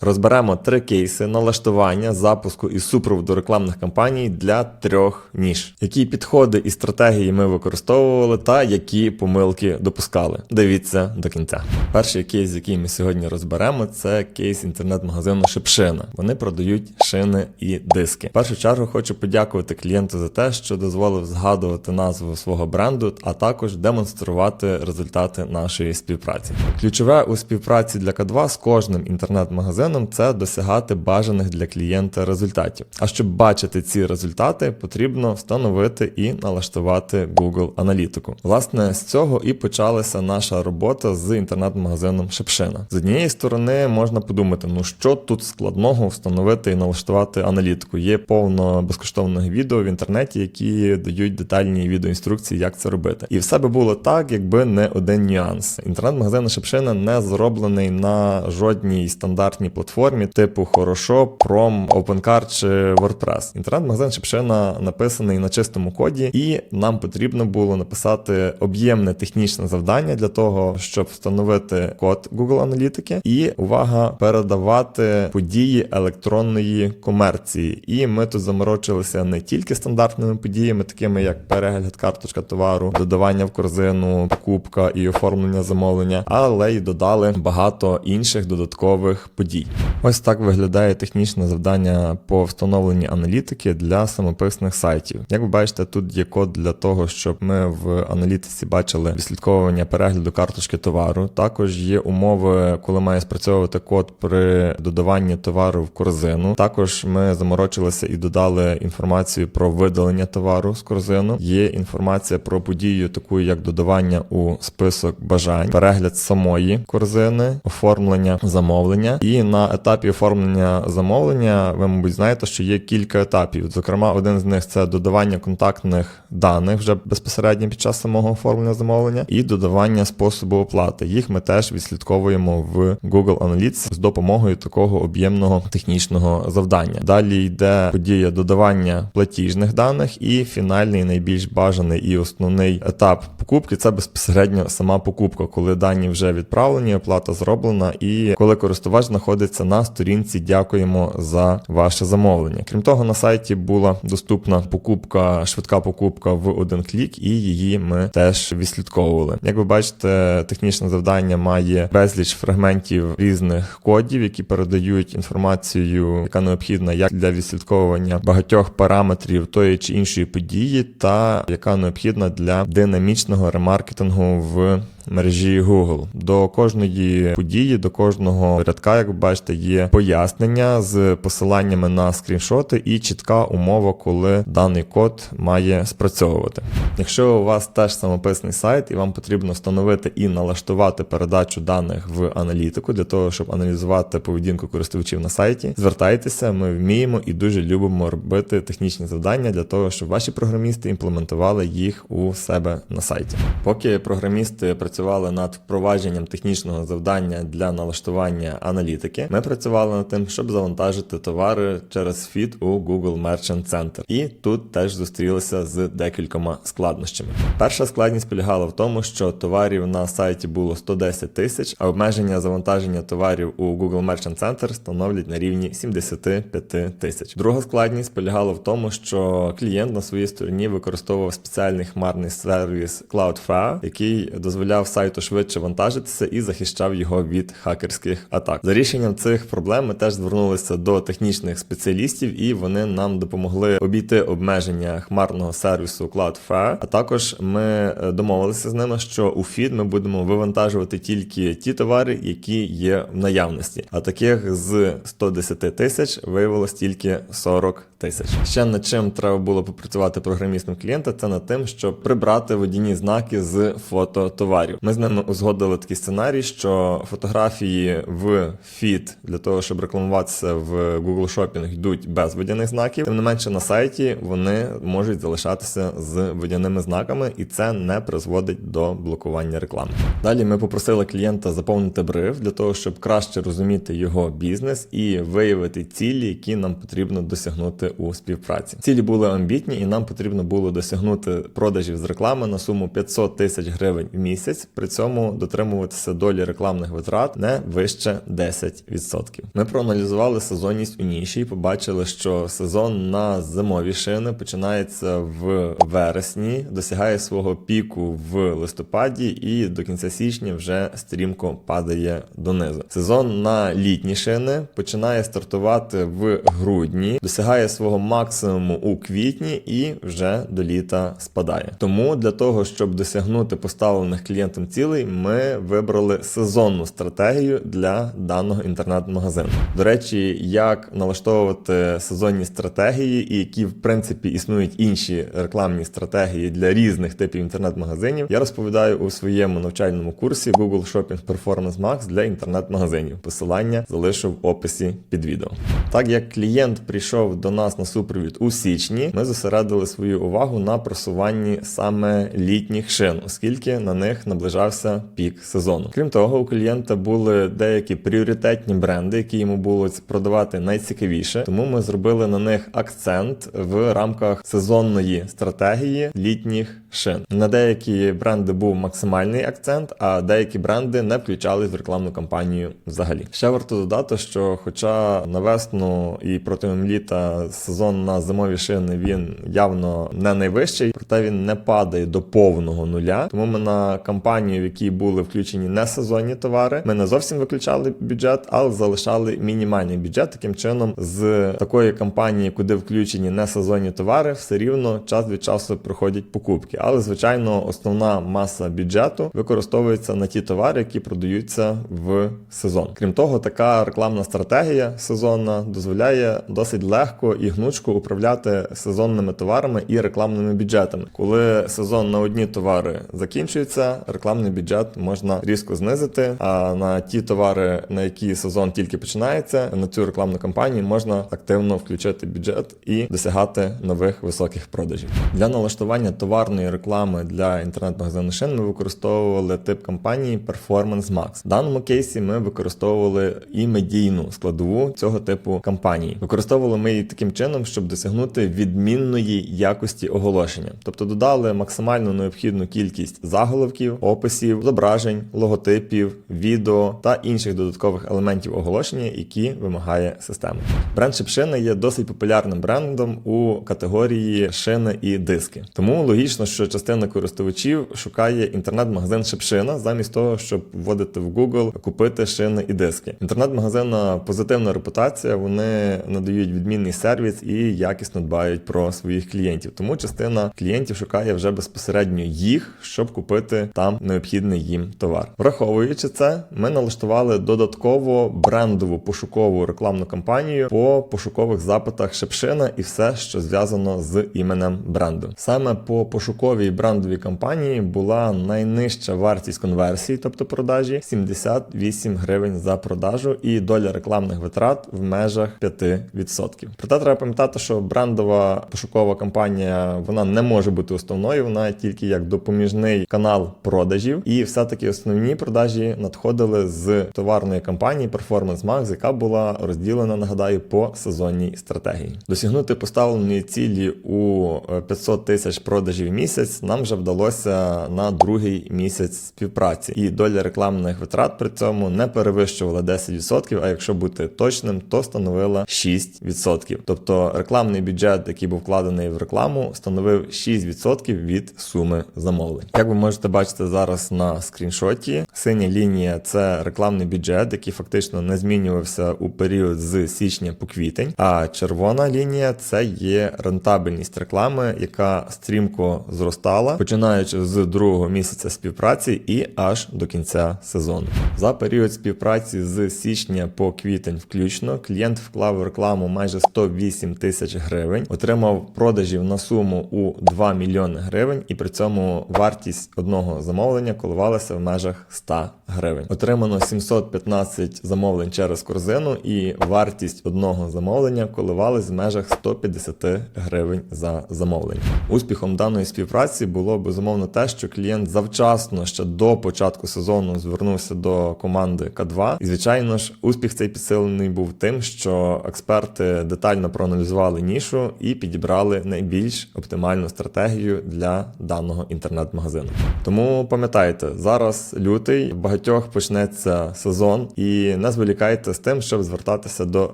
Розберемо три кейси налаштування, запуску і супроводу рекламних кампаній для трьох ніж, які підходи і стратегії ми використовували, та які помилки допускали. Дивіться до кінця. Перший кейс, який ми сьогодні розберемо, це кейс інтернет-магазину Шипшина. Вони продають шини і диски. В першу чергу хочу подякувати клієнту за те, що дозволив згадувати назву свого бренду, а також демонструвати результати нашої співпраці. Ключове у співпраці для К2 з кожним інтернет-магазином це досягати бажаних для клієнта результатів. А щоб бачити ці результати, потрібно встановити і налаштувати Google аналітику. Власне, з цього і почалася наша робота з інтернет-магазином Шепшина. З однієї сторони можна подумати, ну що тут складного встановити і налаштувати аналітику. Є повно безкоштовних відео в інтернеті, які дають детальні відеоінструкції, як це робити. І все би було так, якби не один нюанс. Інтернет-магазин Шепшина не зроблений на жодній стандартній платформі, типу Хорошо, Prom, OpenCart чи WordPress. Інтернет-магазин Шепшина написаний на чистому коді, і нам потрібно було написати об'ємне технічне завдання для того, щоб встановити код Google аналітики, і увага передавати події електронної комерції. І ми тут заморочилися не тільки стандартними подіями, такими як перегляд карточка товару, додавання в корзину, покупка і оформлення замовлення, але й додали багато інших додаткових подій. Ось так виглядає технічне завдання по встановленні аналітики для самописних сайтів. Як ви бачите, тут є код для того, щоб ми в аналітиці бачили відслідковування перегляду карточки товару. Також є умови, коли має спрацьовувати код при додаванні товару в корзину. Також ми заморочилися і додали інформацію про видалення товару з корзину. Є інформація про подію, таку як додавання у список бажань, перегляд самої корзини, оформлення замовлення. І на етапі оформлення замовлення ви, мабуть, знаєте, що є кілька етапів. Зокрема, один з них це додавання контактних даних вже безпосередньо під час самого оформлення замовлення, і додавання способу оплати. Їх ми теж відслідковуємо в Google Analytics з допомогою такого об'ємного технічного завдання. Далі йде подія додавання платіжних даних, і фінальний найбільш бажаний і основний етап покупки це безпосередньо сама покупка, коли дані вже відправлені, оплата зроблена, і коли користувач знаходиться на сторінці, дякуємо за ваше замовлення. Крім того, на сайті була доступна покупка, швидка покупка в один клік, і її ми теж відслідковували. Як ви бачите, технічне завдання має безліч фрагментів різних кодів, які передають інформацію, яка необхідна як для відслідковування багатьох параметрів тої чи іншої події, та яка необхідна для динамічного ремаркетингу в мережі Google. До кожної події, до кожного рядка, як ви бачите, є пояснення з посиланнями на скріншоти і чітка умова, коли даний код має спрацьовувати. Якщо у вас теж самописний сайт і вам потрібно встановити і налаштувати передачу даних в аналітику для того, щоб аналізувати поведінку користувачів на сайті, звертайтеся, ми вміємо і дуже любимо робити технічні завдання для того, щоб ваші програмісти імплементували їх у себе на сайті. Поки програмісти працювали над впровадженням технічного завдання для налаштування аналітики, ми працювали над тим, щоб завантажити товари через фід у Google Merchant Center. І тут теж зустрілися з декількома складнощами. Перша складність полягала в тому, що товарів на сайті було 110 тисяч, а обмеження завантаження товарів у Google Merchant Center становлять на рівні 75 тисяч. Друга складність полягала в тому, що клієнт на своїй стороні використовував спеціальний хмарний сервіс Cloudflare, який дозволяв сайту швидше вантажитися і захищав його від хакерських атак. За рішенням цих проблем ми теж звернулися до технічних спеціалістів, і вони нам допомогли обійти обмеження хмарного сервісу Cloudflare. А також ми е, домовилися з ними, що у фід ми будемо вивантажувати тільки ті товари, які є в наявності. А таких з 110 тисяч виявилось тільки 40 тисяч. Ще над чим треба було попрацювати програмістам клієнта, це над тим, щоб прибрати водяні знаки з фото товарів. Ми з ними узгодили такий сценарій, що фотографії в фід для того, щоб рекламуватися в Google Shopping, йдуть без водяних знаків. Тим не менше на сайті вони можуть залишатися з водяними знаками, і це не призводить до блокування реклами. Далі ми попросили клієнта заповнити бриф для того, щоб краще розуміти його бізнес і виявити цілі, які нам потрібно досягнути у співпраці. Цілі були амбітні, і нам потрібно було досягнути продажів з реклами на суму 500 тисяч гривень в місяць. При цьому дотримуватися долі рекламних витрат не вище 10%. 10%. Ми проаналізували сезонність у ніші і побачили, що сезон на зимові шини починається в вересні, досягає свого піку в листопаді і до кінця січня вже стрімко падає донизу. Сезон на літні шини починає стартувати в грудні, досягає свого максимуму у квітні і вже до літа спадає. Тому для того, щоб досягнути поставлених клієнтам цілей, ми вибрали сезонну стратегію для даного інтернет-магазину. До речі, як налаштовувати сезонні стратегії, і які в принципі існують інші рекламні стратегії для різних типів інтернет-магазинів, я розповідаю у своєму навчальному курсі Google Shopping Performance Max для інтернет-магазинів. Посилання залишу в описі під відео. Так як клієнт прийшов до нас на супровід у січні, ми зосередили свою увагу на просуванні саме літніх шин, оскільки на них наближався пік сезону. Крім того, у клієнта були деякі пріоритетні бренди, які йому було продавати найцікавіше. Тому ми зробили на них акцент в рамках сезонної стратегії літніх шин. На деякі бренди був максимальний акцент, а деякі бренди не включались в рекламну кампанію взагалі. Ще варто додати, що хоча на весну і протягом літа сезон на зимові шини він явно не найвищий, проте він не падає до повного нуля. Тому ми на кампанію, в якій були включені не сезонні товари, ми не зовсім виключали бюджет, але залишали мінімальний бюджет. Таким чином, з такої кампанії, куди включені не сезонні товари, все рівно час від часу проходять покупки. Але звичайно, основна маса бюджету використовується на ті товари, які продаються в сезон. Крім того, така рекламна стратегія сезонна дозволяє досить легко і гнучко управляти сезонними товарами і рекламними бюджетами. Коли сезон на одні товари закінчується, рекламний бюджет можна різко знизити. А на ті товари, на які сезон тільки починається, на цю рекламну кампанію можна активно включити бюджет і досягати нових високих продажів. Для налаштування товарної реклами для інтернет-магазину шин ми використовували тип кампанії Performance Max. В даному кейсі ми використовували і медійну складову цього типу кампанії. Використовували ми її таким чином, щоб досягнути відмінної якості оголошення, тобто додали максимально необхідну кількість заголовків, описів, зображень, логотипів, відео та інших додаткових елементів оголошення, які вимагає система. Бренд Шипшина є досить популярним брендом у категорії шини і диски. Тому логічно, що частина користувачів шукає інтернет-магазин Шипшина замість того, щоб вводити в Google купити шини і диски. Інтернет-магазина позитивна репутація. Вони надають відмінний сервіс і якісно дбають про своїх клієнтів. Тому частина клієнтів шукає вже безпосередньо їх, щоб купити там необхідний їм товар. Враховуючи це, ми налаштували додатково брендову пошукову рекламну кампанію по пошукових запитах Шепшина і все, що зв'язано з іменем бренду. Саме по пошуковій брендовій кампанії була найнижча вартість конверсії, тобто продажі 78 гривень за продажу, і доля рекламних витрат в межах 5%. Проте треба пам'ятати, що брендова пошукова кампанія вона не може бути основною, вона тільки як допоміжний канал продажів, і все-таки основні продажі надходили з товарної кампанії Performance Max, яка була розділена, нагадаю, по сезонній стратегії. Досягнути поставленої цілі у е, 500 тисяч продажів в місяць нам вже вдалося на другий місяць співпраці, і доля рекламних витрат при цьому не перевищувала 10%, а якщо бути точним, то становила 6%. Тобто рекламний бюджет, який був вкладений в рекламу, становив 6% від суми замовлень. Як ви можете бачити зараз на скріншоті, синя лінія це рекламний бюджет, який фактично не змінювався у період з січня по квітень. А червона лінія це є рентабельність реклами, яка стрімко зростала, починаючи з другого місяця співпраці і аж до кінця сезону. За період співпраці з січня по квітень, включно, клієнт вклав в рекламу майже 108 тисяч гривень, отримав продажів на суму у 2 мільйони гривень, і при цьому вартість одного замовлення коливалася в межах 100 гривень. Отримано 715 замовлень через корзину, і вартість одного замовлення коливалась в межах 150 гривень за замовлення. Успіхом даної співпраці було безумовно те, що клієнт завчасно ще до початку сезону звернувся до команди К2. І звичайно ж, успіх цей підсилений був тим, що експерти детально проаналізували нішу і підібрали найбільш оптимальну стратегію для даного інтернет-магазину. Тому пам'ятайте, зараз лютий, в багатьох почнеться сезон, і не зволікайте з тим, щоб звертатися до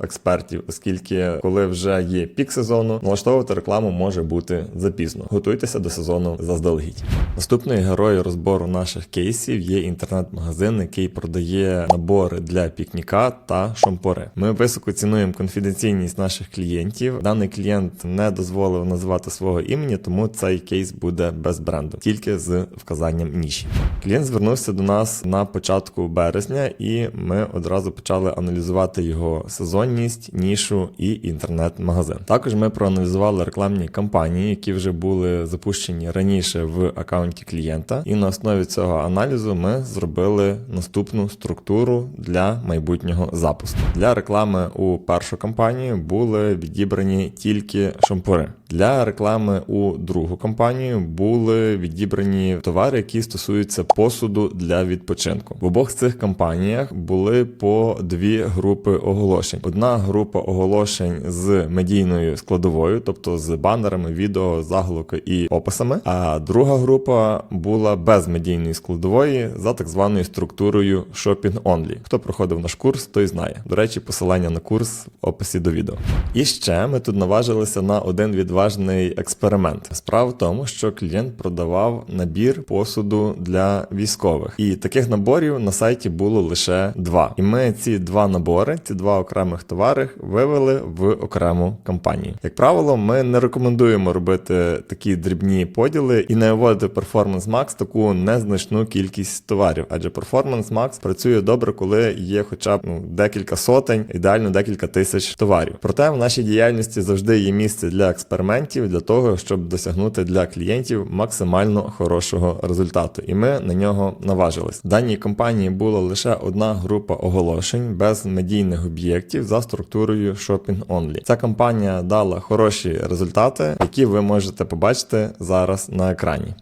експертів, оскільки коли вже є пік сезону, налаштовувати рекламу може бути запізно. Готуйтеся до сезону заздалегідь. Наступний герой розбору наших кейсів є інтернет-магазин, який продає набори для пікніка та шампури. Ми високо цінуємо конфіденційність наших клієнтів. Даний клієнт не дозволив називати свого імені, тому цей кейс буде без бренду, тільки з вказанням ніші. Клієнт звернувся до нас на початку березня, і ми одразу почали аналізувати його сезонність, нішу і інтернет-магазин. Також ми проаналізували рекламні кампанії, які вже були запущені раніше в аккаунті клієнта, і на основі цього аналізу ми зробили наступну структуру для майбутнього запуску. Для реклами у першу кампанію були відібрані тільки шампури. Для реклами у другу кампанію були відібрані товари, які стосуються посуду для відпочинку. В обох цих кампаніях були по дві групи оголошень. Одна група оголошень з медійною складовою, тобто з банерами, відео, заголовки і описами. А друга група була без медійної складової за так званою структурою Shopping Only. Хто проходив наш курс, той знає. До речі, посилання на курс в описі до відео. І ще ми тут наважилися на один відважний експеримент. Справа в тому, що клієнт продавав набір посуду для військових, і таких наборів на сайті було лише два. І ми ці два набори, ці два окремих товари, вивели в окрему кампанію. Як правило, ми не рекомендуємо робити такі дрібні поділи і не вводити Performance Max таку незначну кількість товарів, адже Performance Max працює добре, коли є хоча б ну, декілька сотень, ідеально декілька тисяч товарів. Проте в нашій діяльності завжди є місце для експериментів, для того, щоб досягнути для клієнтів максимально хорошого результату. І ми на нього наважились. Даній компанії була лише одна група оголошень без медійних об'єктів за структурою Shopping Only. Ця компанія дала хороші результати, які ви можете побачити зараз на екрані.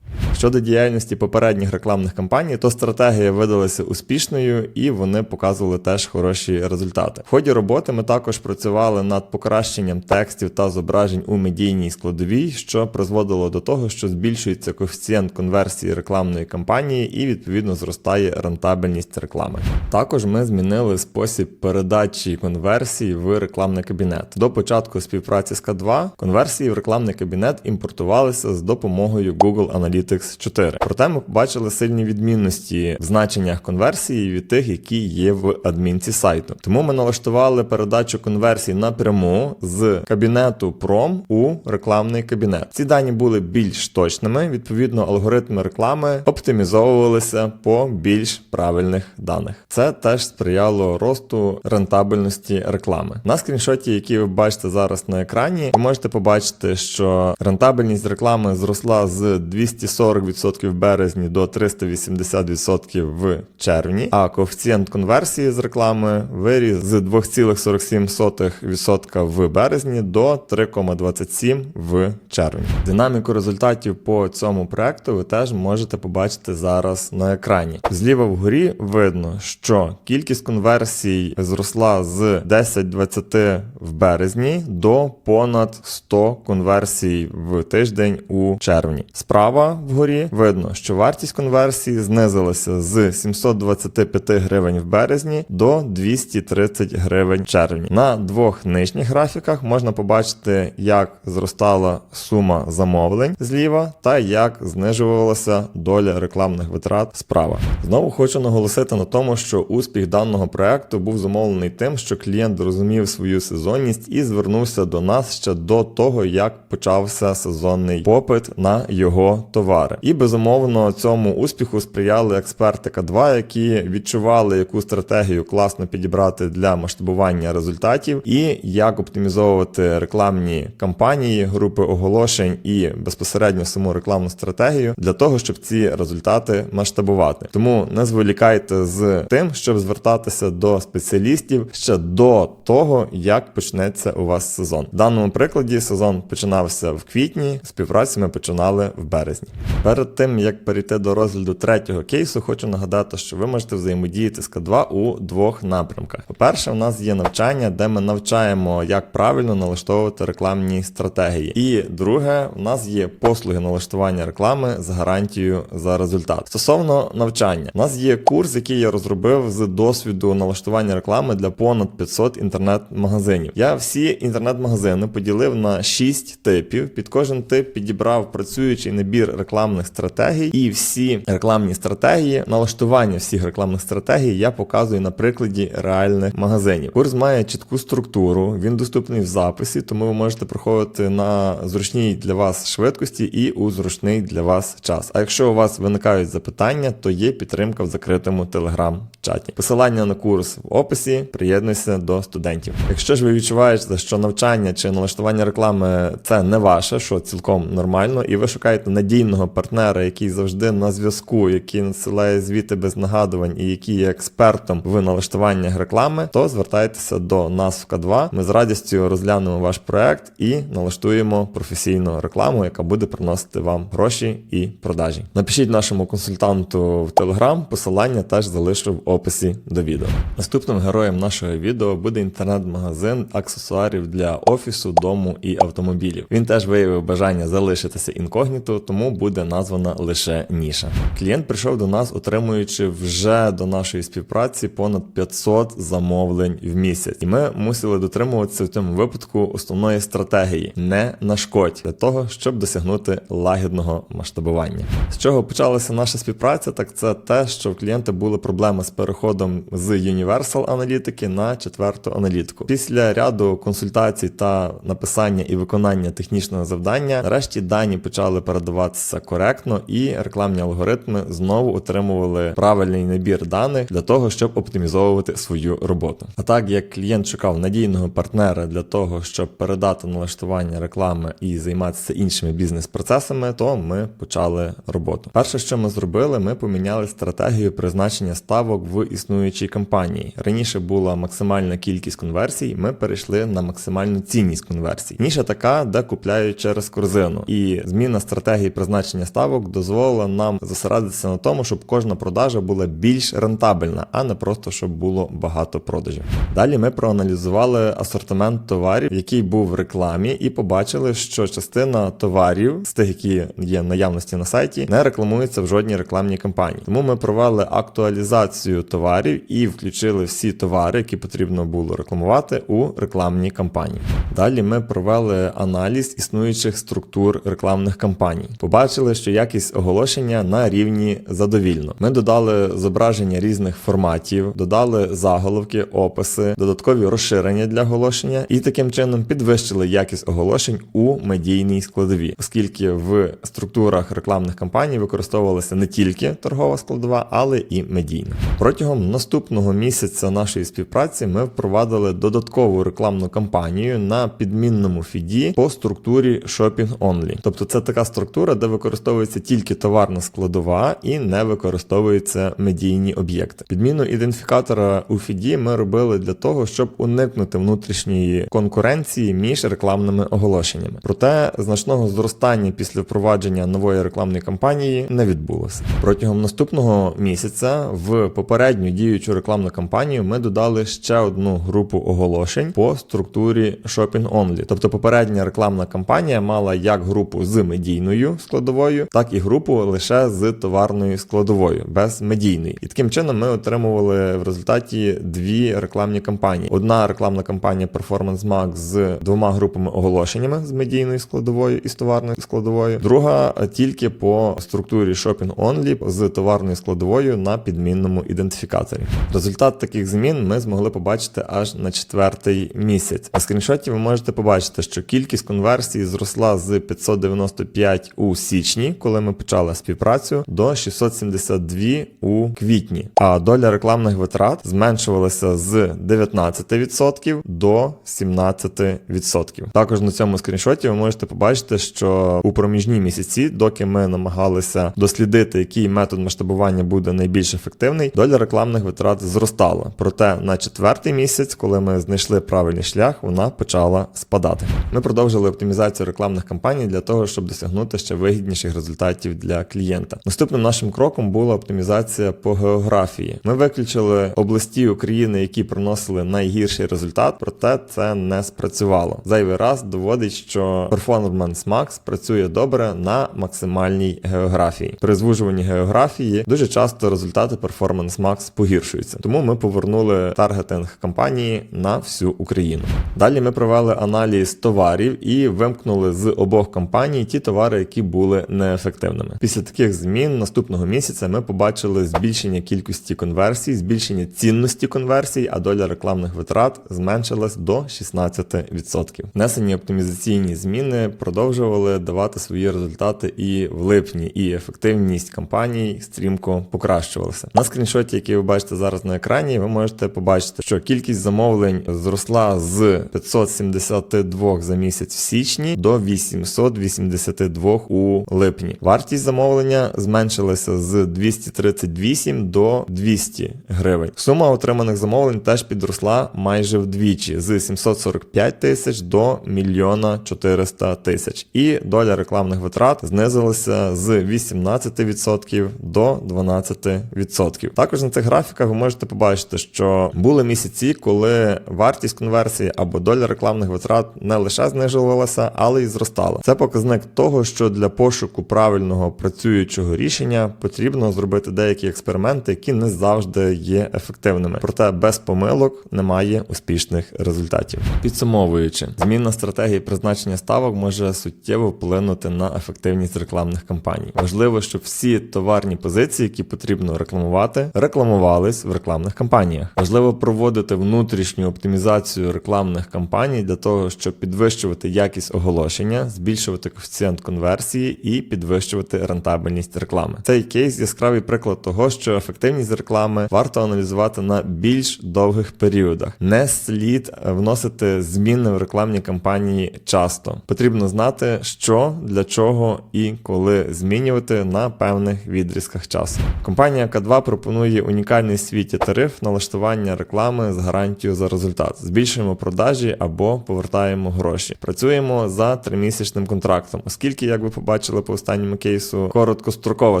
Щодо діяльності попередніх рекламних кампаній, то стратегія видалася успішною і вони показували теж хороші результати. В ході роботи ми також працювали над покращенням текстів та зображень у медійній складовій, що призводило до того, що збільшується коефіцієнт конверсії рекламної кампанії і відповідно зростає рентабельність реклами. Також ми змінили спосіб передачі конверсії в рекламний кабінет. До початку співпраці з К2 конверсії в рекламний кабінет імпортувалися з допомогою Google Analytics 4. Проте ми побачили сильні відмінності в значеннях конверсії від тих, які є в адмінці сайту. Тому ми налаштували передачу конверсій напряму з кабінету Prom у рекламний кабінет. Ці дані були більш точними. Відповідно, алгоритми реклами оптимізовувалися по більш правильних даних. Це теж сприяло росту рентабельності реклами. На скріншоті, який ви бачите зараз на екрані, ви можете побачити, що рентабельність реклами зросла з 240% в березні до 380% в червні, а коефіцієнт конверсії з реклами виріс з 2,47% в березні до 3,27% в червні. Динаміку результатів по цьому проекту ви теж можете побачити зараз на екрані. Зліва вгорі видно, що кількість конверсій зросла з 10-20 в березні до понад 100 конверсій в тиждень у червні. Справа вгорі видно, що вартість конверсії знизилася з 725 гривень в березні до 230 гривень в червні. На двох нижніх графіках можна побачити, як зростала сума замовлень зліва та як знижувалася доля рекламних витрат справа. Знову хочу наголосити на тому, що успіх даного проекту був зумовлений тим, що клієнт розумів свою сезонність і звернувся до нас ще до того, як почався сезонний попит на його товари. І безумовно цьому успіху сприяли експерти К2, які відчували, яку стратегію класно підібрати для масштабування результатів, і як оптимізовувати рекламні кампанії, групи оголошень і безпосередньо саму рекламну стратегію для того, щоб ці результати масштабувати. Тому не зволікайте з тим, щоб звертатися до спеціалістів ще до того, як почнеться у вас сезон. В даному прикладі сезон починався в квітні, співпрацю ми починали в березні. Перед тим як перейти до розгляду третього кейсу, хочу нагадати, що ви можете взаємодіяти з К2 у двох напрямках. По-перше, у нас є навчання, де ми навчаємо, як правильно налаштовувати рекламні стратегії. І друге, у нас є послуги налаштування реклами з гарантією за результат. Стосовно навчання, у нас є курс, який я розробив з досвіду налаштування реклами для понад 500 інтернет-магазинів. Я всі інтернет-магазини поділив на 6 типів. Під кожен тип підібрав працюючий набір рекламних стратегій, і всі рекламні стратегії, налаштування всіх рекламних стратегій я показую на прикладі реальних магазинів. Курс має чітку структуру, він доступний в записі, тому ви можете проходити на зручній для вас швидкості і у зручний для вас час. А якщо у вас виникають запитання, то є підтримка в закритому телеграм-чаті. Посилання на курс в описі. Приєднуйся до студентів. Якщо ж ви відчуваєте, що навчання чи налаштування реклами це не ваше, що цілком нормально, і ви шукаєте надійного партнера, який завжди на зв'язку, який надсилає звіти без нагадувань і який є експертом в налаштуваннях реклами, то звертайтеся до нас в К2. Ми з радістю розглянемо ваш проект і налаштуємо професійну рекламу, яка буде приносити вам гроші і продажі. Напишіть нашому консультанту в Telegram, посилання теж залишу в описі до відео. Наступним героєм нашого відео буде інтернет-магазин аксесуарів для офісу, дому і автомобілів. Він теж виявив бажання залишитися інкогніто, тому буде названа лише ніша. Клієнт прийшов до нас, отримуючи вже до нашої співпраці понад 500 замовлень в місяць, і ми мусили дотримуватися в цьому випадку основної стратегії не нашкодь для того, щоб досягнути лагідного масштабування. З чого почалася наша співпраця? Так це те, що в клієнта були проблеми з переходом з Universal аналітики на четверту аналітику. Після ряду консультацій та написання і виконання технічного завдання, нарешті дані почали передаватися коректно, і рекламні алгоритми знову отримували правильний набір даних для того, щоб оптимізовувати свою роботу. А так як клієнт шукав надійного партнера для того, щоб передати налаштування реклами і займатися іншими бізнес-процесами, то ми почали роботу. Перше, що ми зробили, ми поміняли стратегію призначення ставок в існуючій кампанії. Раніше була максимальна кількість конверсій. Ми перейшли на максимальну цінність конверсій. Ніша така, де купляють через корзину. І зміна стратегії призначення ставок дозволила нам зосередитися на тому, щоб кожна продажа була більш рентабельна, а не просто щоб було багато продажів. Далі ми проаналізували асортимент товарів, який був в рекламі, і побачили, що частина товарів з тих, які є наявності на сайті, не рекламується в жодній рекламній кампанії. Тому ми провели актуалізацію товарів і включили всі товари, які потрібно було рекламувати у рекламній кампанії. Далі ми провели аналіз існуючих структур рекламних кампаній. Побачили, що якість оголошення на рівні задовільно. Ми додали зображення різних форматів, додали заголовки, описи, додаткові розширення для оголошення і таким чином підвищили якість оголошень у медійній складові, оскільки в структурах рекламних кампаній використовувалася не тільки торгова складова, але і медійна. Протягом наступного місяця нашої співпраці ми впровадили додаткову рекламну кампанію на підмінному фіді по структурі Shopping Only. Тобто це така структура, де використовується тільки товарна складова і не використовуються медійні об'єкти. Підміну ідентифікатора у фіді ми робили для того, щоб уникнути внутрішньої конкуренції між рекламними оголошеннями. Проте значного зростання після впровадження нової рекламної кампанії не відбулося. Протягом наступного місяця в попередню діючу рекламну кампанію ми додали ще одну групу оголошень по структурі Shopping Only. Тобто попередня рекламна кампанія мала як групу з медійною складовою, так і групу лише з товарною складовою, без медійної. І таким чином ми отримували в результаті дві рекламні кампанії. Одна рекламна кампанія Performance Max з двома групами оголошеннями з медійною складовою і з товарною складовою. Друга тільки по структурі Shopping Only з товарною складовою на підмінному ідентифікаторі. Результат таких змін ми змогли побачити аж на четвертий місяць. На скріншоті ви можете побачити, що кількість конверсій зросла з 595 у січні, коли ми почали співпрацю, до 672 у квітні. А доля рекламних витрат зменшувалася з 19% до 17%. Також на цьому скріншоті ви можете побачити, що у проміжні місяці, доки ми намагалися дослідити, який метод масштабування буде найбільш ефективний, доля рекламних витрат зростала. Проте на четвертий місяць, коли ми знайшли правильний шлях, вона почала спадати. Ми продовжили оптимізацію рекламних кампаній для того, щоб досягнути ще вигідніших найкращих результатів для клієнта. Наступним нашим кроком була оптимізація по географії. Ми виключили області України, які приносили найгірший результат, проте це не спрацювало. Зайвий раз доводить, що Performance Max працює добре на максимальній географії. При звужуванні географії дуже часто результати Performance Max погіршуються. Тому ми повернули таргетинг кампанії на всю Україну. Далі ми провели аналіз товарів і вимкнули з обох компаній ті товари, які були неефективними. Після таких змін наступного місяця ми побачили збільшення кількості конверсій, збільшення цінності конверсій, а доля рекламних витрат зменшилась до 16%. Внесені оптимізаційні зміни продовжували давати свої результати і в липні, і ефективність кампаній стрімко покращувалася. На скріншоті, який ви бачите зараз на екрані, ви можете побачити, що кількість замовлень зросла з 572 за місяць в січні до 882 у липні. Вартість замовлення зменшилася з 238 до 200 гривень. Сума отриманих замовлень теж підросла майже вдвічі з 745 тисяч до 1 400 тисяч. І доля рекламних витрат знизилася з 18% до 12%. Також на цих графіках ви можете побачити, що були місяці, коли вартість конверсії або доля рекламних витрат не лише знижувалася, але й зростала. Це показник того, що для пошуку правильного працюючого рішення потрібно зробити деякі експерименти, які не завжди є ефективними. Проте без помилок немає успішних результатів. Підсумовуючи, зміна стратегії призначення ставок може суттєво вплинути на ефективність рекламних кампаній. Важливо, щоб всі товарні позиції, які потрібно рекламувати, рекламувались в рекламних кампаніях. Важливо проводити внутрішню оптимізацію рекламних кампаній для того, щоб підвищувати якість оголошення, збільшувати коефіцієнт конверсії і підвищувати рентабельність реклами. Цей кейс яскравий приклад того, що ефективність реклами варто аналізувати на більш довгих періодах. Не слід вносити зміни в рекламні кампанії часто. Потрібно знати, що для чого і коли змінювати на певних відрізках часу. Компанія К2 пропонує унікальний світі тариф налаштування реклами з гарантією за результат. Збільшуємо продажі або повертаємо гроші. Працюємо за тримісячним контрактом, оскільки, як ви побачили по останньому кейсу, короткострокова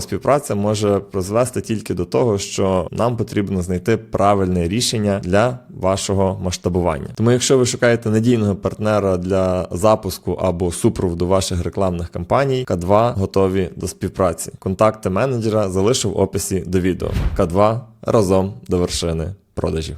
співпраця може призвести тільки до того, що нам потрібно знайти правильне рішення для вашого масштабування. Тому, якщо ви шукаєте надійного партнера для запуску або супроводу ваших рекламних кампаній, К2 готові до співпраці. Контакти менеджера залишу в описі до відео. К2 разом до вершини продажів.